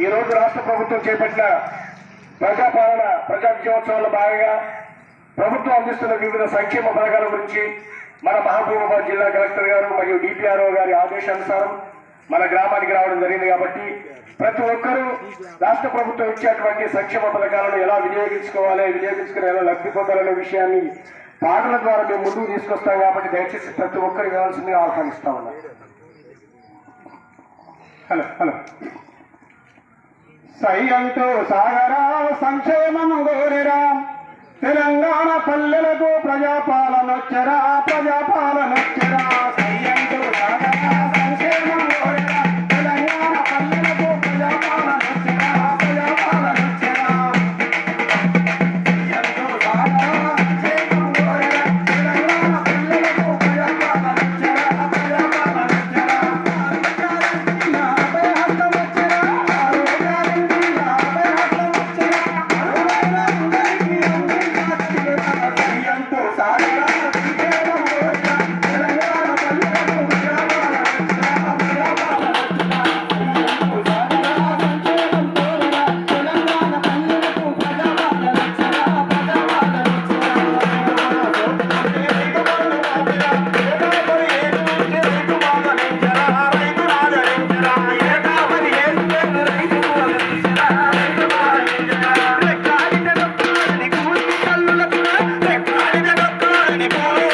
ఈ రోజు రాష్ట్ర ప్రభుత్వం చేపట్టిన ప్రజాపాలన ప్రజా విజయోత్సవాల్లో భాగంగా ప్రభుత్వం అందిస్తున్న వివిధ సంక్షేమ పథకాల గురించి మన మహబూబాబాద్ జిల్లా కలెక్టర్ గారు మరియు డిపిఆర్ఓ గారి ఆదేశానుసారం మన గ్రామానికి రావడం జరిగింది కాబట్టి ప్రతి ఒక్కరూ రాష్ట్ర ప్రభుత్వం ఇచ్చేటువంటి సంక్షేమ పథకాలను ఎలా వినియోగించుకోవాలి వినియోగించుకుని ఎలా లబ్ధి పొందాలనే విషయాన్ని పాటల ద్వారా మేము ముందుకు తీసుకొస్తాం కాబట్టి దయచేసి ప్రతి ఒక్కరు వినాల్సిందిగా ఆహ్వానిస్తా ఉన్నాం. Hello hello. సై సాగరా సంక్షేమము గోరిరా తెలంగాణ పల్లెలకు ప్రజాపాలనొచ్చరా ప్రజాపాలనొచ్చరా.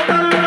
Thank you.